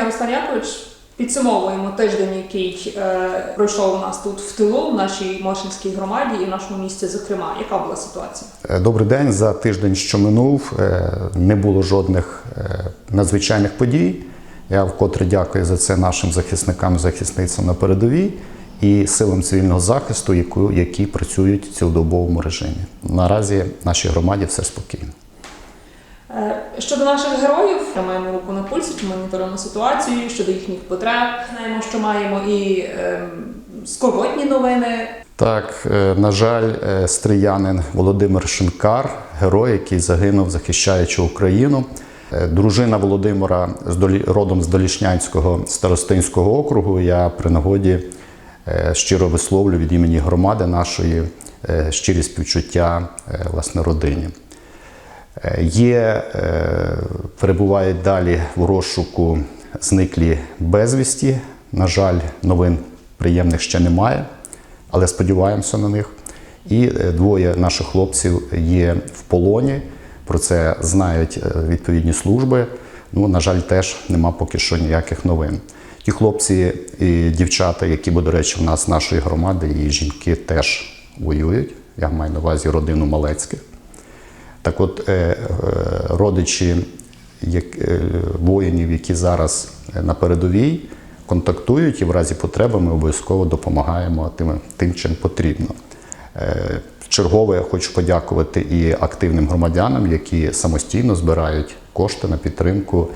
Пане Руслан Якович, підсумовуємо тиждень, який е, пройшов у нас тут в тилу, в нашій Мошинській громаді і в нашому місті, зокрема. Яка була ситуація? Е, Добрий день. За тиждень, що минув, е, не було жодних е, надзвичайних подій. Я вкотре дякую за це нашим захисникам захисницям на передовій і силам цивільного захисту, які працюють в цілодобовому режимі. Наразі в нашій громаді все спокійно. Е, Щодо наших героїв, тримаємо руку на пульсі, чи моніторуємо ситуацію щодо їхніх потреб. Знаємо, що маємо і ем, скорботні новини. Так, е, на жаль, е, стріянин Володимир Шинкар, герой, який загинув, захищаючи Україну. Е, Дружина Володимира родом з Долішнянського старостинського округу. Я при нагоді е, щиро висловлю від імені громади нашої е, щирі співчуття е, власне родині. Є, е, перебувають далі в розшуку зниклі безвісті. На жаль, новин приємних ще немає, але сподіваємося на них. І е, двоє наших хлопців є в полоні. Про це знають е, відповідні служби. Ну, на жаль, теж нема поки що ніяких новин. Ті хлопці і дівчата, які, бо, до речі, в нас нашої громади, і жінки теж воюють. Я маю на увазі родину Малецьких. Так от, е, е, родичі е, воїнів, які зараз на передовій, контактують і в разі потреби ми обов'язково допомагаємо тим, тим чим потрібно. Чергове я хочу подякувати і активним громадянам, які самостійно збирають кошти на підтримку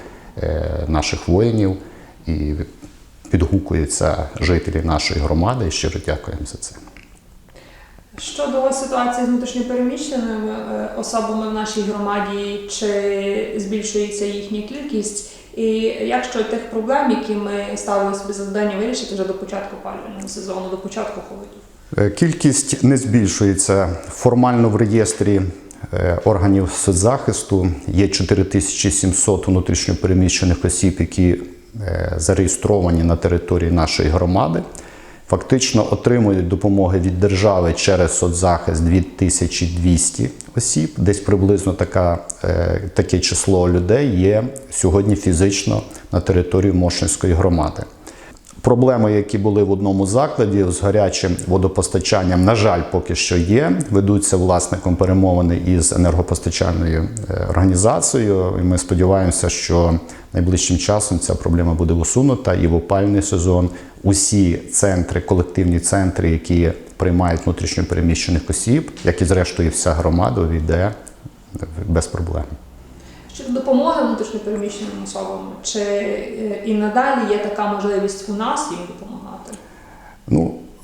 наших воїнів і підгукуються жителі нашої громади. І щиро дякуємо за це. Щодо ситуації з внутрішньопереміщеними е, особами в нашій громаді, чи збільшується їхня кількість, і як щодо тих проблем, які ми ставили собі завдання вирішити вже до початку опалювального сезону, до початку холодів? Е, Кількість не збільшується. Формально в реєстрі е, органів соцзахисту є 4700 внутрішньопереміщених осіб, які зареєстровані на території нашої громади. Фактично отримують допомоги від держави через соцзахист 2200 осіб. Десь приблизно така, е, таке число людей є сьогодні фізично на території Мошинської громади. Проблеми, які були в одному закладі з гарячим водопостачанням, на жаль, поки що є. Ведуться власником перемовини із енергопостачальною е, організацією. І ми сподіваємося, що найближчим часом ця проблема буде усунута і в опальний сезон усі центри, колективні центри, які приймають внутрішньопереміщених осіб, як і зрештою вся громада, війде без проблем. Щодо допомоги внутрішньопереміщеним особам, чи е, і надалі є така можливість у нас їм допомагати?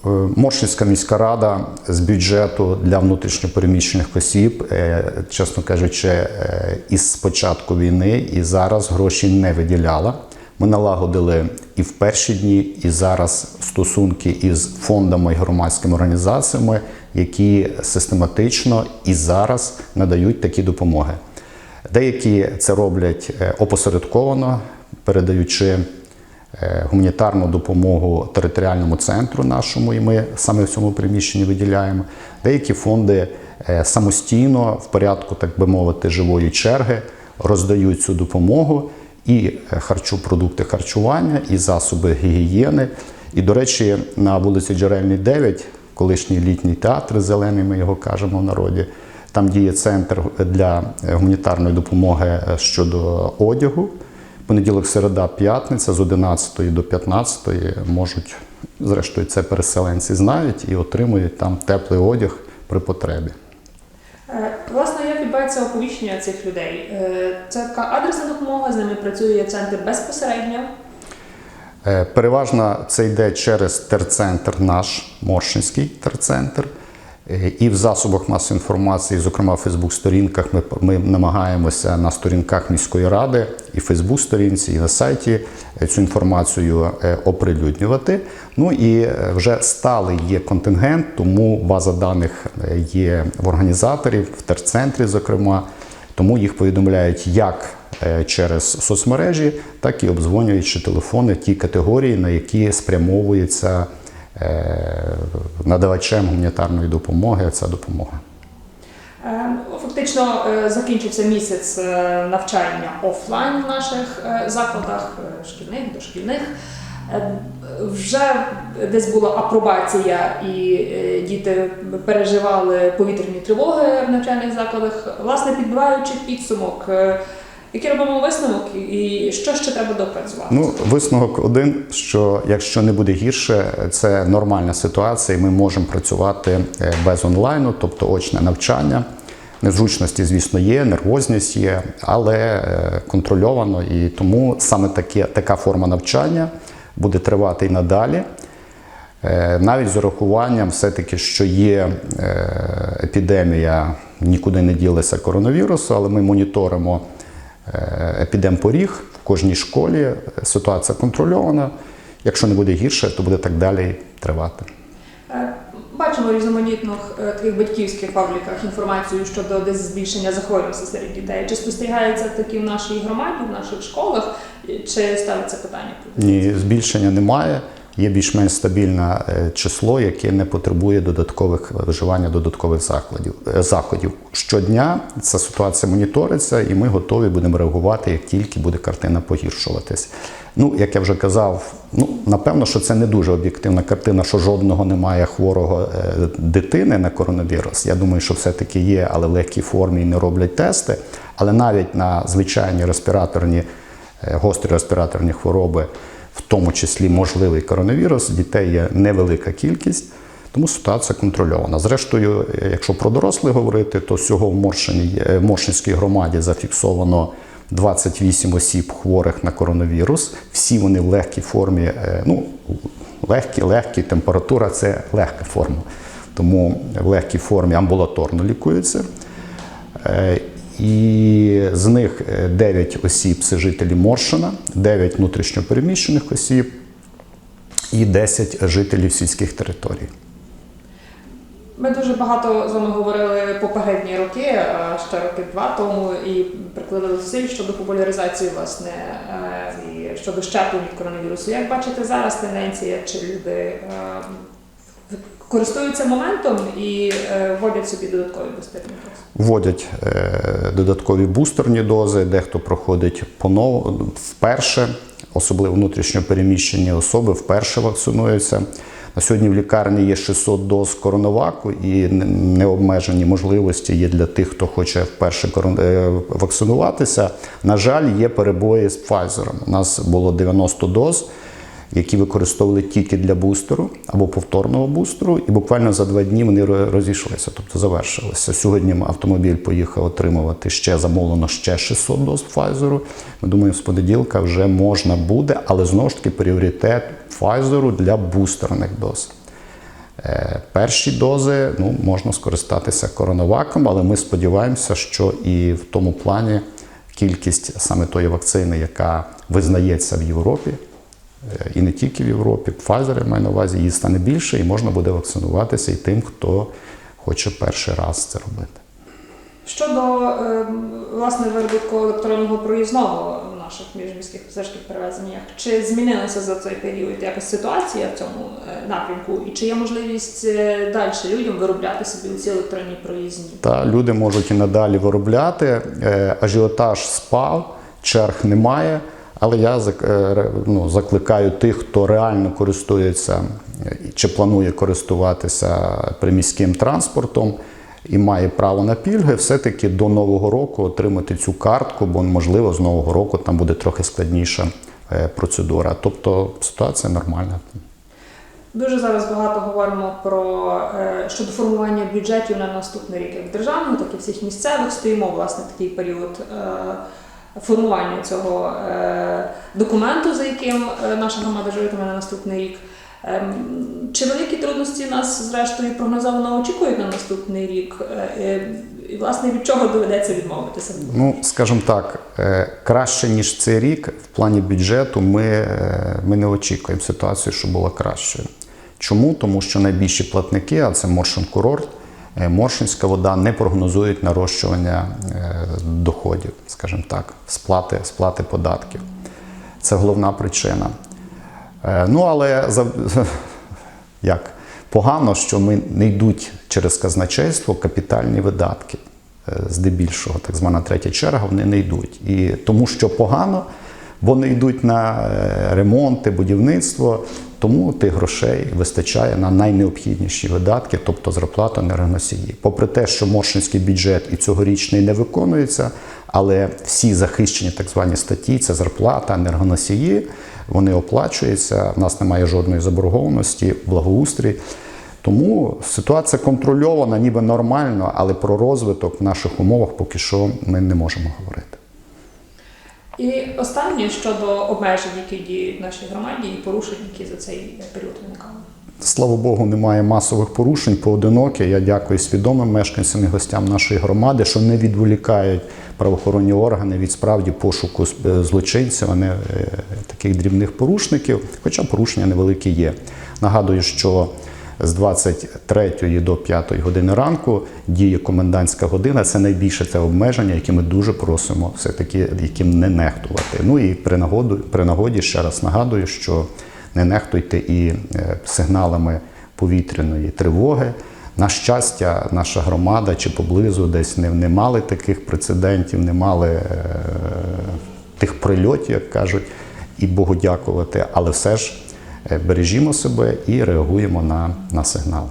Е, Моршинська міська рада з бюджету для внутрішньопереміщених осіб, е, чесно кажучи, е, із початку війни і зараз гроші не виділяла. Ми налагодили і в перші дні, і зараз стосунки із фондами і громадськими організаціями, які систематично і зараз надають такі допомоги. Деякі це роблять опосередковано, передаючи гуманітарну допомогу територіальному центру нашому, і ми саме в цьому приміщенні виділяємо. Деякі фонди е, самостійно, в порядку, так би мовити, живої черги, роздають цю допомогу і е, харчу, продукти харчування, і засоби гігієни. І, до речі, на вулиці Джерельній 9, колишній літній театр зелений, ми його кажемо в народі. Там діє центр для гуманітарної допомоги е, щодо одягу. Понеділок, середа, п'ятниця з 11 до 15 можуть, зрештою, це переселенці знають і отримують там теплий одяг при потребі. Е, Власне, як відбувається оповіщення цих людей? Е, Це така адресна допомога, з ними працює центр безпосередньо. Е, Переважно це йде через терцентр наш, Моршинський терцентр. І в засобах масової інформації, зокрема в Фейсбук-сторінках, ми, ми намагаємося на сторінках міської ради і Фейсбук-сторінці, і на сайті е, цю інформацію е, оприлюднювати. Ну і е, вже сталий є контингент, тому база даних є в організаторів, в терцентрі, зокрема. Тому їх повідомляють як через соцмережі, так і обдзвонюючи телефони ті категорії, на які спрямовується надавачем гуманітарної допомоги ця допомога. Е, Фактично е, закінчився місяць е, навчання офлайн в наших е, закладах, е, шкільних, дошкільних. Е, Вже десь була апробація, і е, діти переживали повітряні тривоги в навчальних закладах. Власне, підбиваючи підсумок, який робимо висновок, і що ще треба допрацювати? Ну, висновок один, що якщо не буде гірше, це нормальна ситуація, і ми можемо працювати е, без онлайну, тобто очне навчання. Незручності, звісно, є, нервозність є, але е, контрольовано. І тому саме таке, така форма навчання буде тривати і надалі. Е, Навіть з урахуванням, все-таки, що є епідемія, нікуди не ділися коронавірусу, але ми моніторимо епідемпоріг в кожній школі. Ситуація контрольована. Якщо не буде гірше, то буде так далі тривати. Е, Бачимо різноманітних е, таких батьківських пабліках інформацію щодо десь збільшення захворюваності серед дітей. Чи спостерігається такі в нашій громаді, в наших школах, чи ставиться питання? Ні, збільшення немає. Є більш-менш стабільне е, число, яке не потребує додаткових виживання додаткових закладів е, заходів. Щодня ця ситуація моніториться, і ми готові будемо реагувати, як тільки буде картина погіршуватись. Ну, як я вже казав, ну напевно, що це не дуже об'єктивна картина, що жодного немає хворого е, дитини на коронавірус. Я думаю, що все-таки є, але в легкій формі і не роблять тести. Але навіть на звичайні респіраторні е, гострі респіраторні хвороби, тому числі можливий коронавірус, дітей є невелика кількість, тому ситуація контрольована. Зрештою, е, якщо про дорослих говорити, то всього в е, Моршинській громаді зафіксовано 28 осіб хворих на коронавірус. Всі вони в легкій формі, е, ну, легкі, легкі, температура це легка форма. Тому в легкій формі амбулаторно лікуються. Е, І з них 9 осіб це жителі Моршина, 9 внутрішньопереміщених осіб і 10 жителів сільських територій. Ми дуже багато з вами говорили попередні роки, е, ще роки два тому, і прикладали зусиль щодо популяризації власне е, щодо щеплень від коронавірусу. Як бачите зараз тенденція, чи люди е, користуються моментом і е, вводять собі додаткові бустерні дози? Вводять е, додаткові бустерні дози, дехто проходить понов... вперше, особливо внутрішньопереміщені особи вперше вакцинуються. На сьогодні в лікарні є 600 доз коронаваку і необмежені можливості є для тих, хто хоче вперше е, вакцинуватися. На жаль, є перебої з Pfizer. У нас було 90 доз, які використовували тільки для бустеру або повторного бустеру, і буквально за два дні вони розійшлися, тобто завершилися. Сьогодні автомобіль поїхав отримувати ще замовлено ще 600 доз Pfizer. Ми думаємо, з понеділка вже можна буде, але знову ж таки пріоритет Pfizer для бустерних доз. Е, Перші дози ну, можна скористатися коронаваком, але ми сподіваємося, що і в тому плані кількість саме тої вакцини, яка визнається в Європі, і не тільки в Європі, Pfizer я маю на увазі, її стане більше, і можна буде вакцинуватися і тим, хто хоче перший раз це робити. Щодо е, власне виробітку електронного проїзного в наших міжміських пасажирських перевезеннях, чи змінилася за цей період якась ситуація в цьому е, напрямку, і чи є можливість е, далі людям виробляти собі ці електронні проїзні? Та люди можуть і надалі виробляти. Е, Ажіотаж спав, черг немає. Але я е, ну, закликаю тих, хто реально користується чи планує користуватися приміським транспортом і має право на пільги, все-таки до Нового року отримати цю картку, бо можливо з Нового року там буде трохи складніша е, процедура. Тобто ситуація нормальна. Дуже зараз багато говоримо про е, щодо формування бюджетів на наступний рік, як державного, так і всіх місцевих. Стоїмо власне такий період формування цього е, документу, за яким е, наша громада живатиме на наступний рік. Ем, Чи великі трудності нас зрештою прогнозовано очікують на наступний рік? Е, І власне від чого доведеться відмовитися? Ну, скажімо так, краще ніж цей рік в плані бюджету ми, ми не очікуємо ситуацію, що була кращою. Чому? Тому що найбільші платники, а це Моршин курорт, Моршинська вода не прогнозують нарощування е, доходів, скажімо так, сплати, сплати податків. Це головна причина. Е, Ну, але як? погано, що ми не йдуть через казначейство капітальні видатки. е, здебільшого, так звана третя черга, вони не йдуть. І тому що погано, бо не йдуть на е, ремонти, будівництво, тому тих грошей вистачає на найнеобхідніші видатки, тобто зарплату енергоносії. Попри те, що Моршинський бюджет і цьогорічний не виконується, але всі захищені так звані статті це зарплата, енергоносії, вони оплачуються. В нас немає жодної заборгованості, благоустрій. Тому ситуація контрольована, ніби нормально, але про розвиток в наших умовах поки що ми не можемо говорити. І останнє щодо обмежень, які діють в нашій громаді, і порушень, які за цей період виникали. Слава Богу, немає масових порушень поодинокі. Я дякую свідомим мешканцям і гостям нашої громади, що не відволікають правоохоронні органи від справді пошуку злочинців, а не е, таких дрібних порушників, хоча порушення невеликі є. Нагадую, що з 23 до 5 години ранку діє комендантська година. Це найбільше це обмеження, які ми дуже просимо все-таки яким не нехтувати. Ну і при нагоді, при нагоді ще раз нагадую, що не нехтуйте і е, сигналами повітряної тривоги. На щастя, наша громада чи поблизу десь не, не мали таких прецедентів, не мали е, тих прильотів, як кажуть, і Богу дякувати, але все ж бережімо себе і реагуємо на, на сигнали.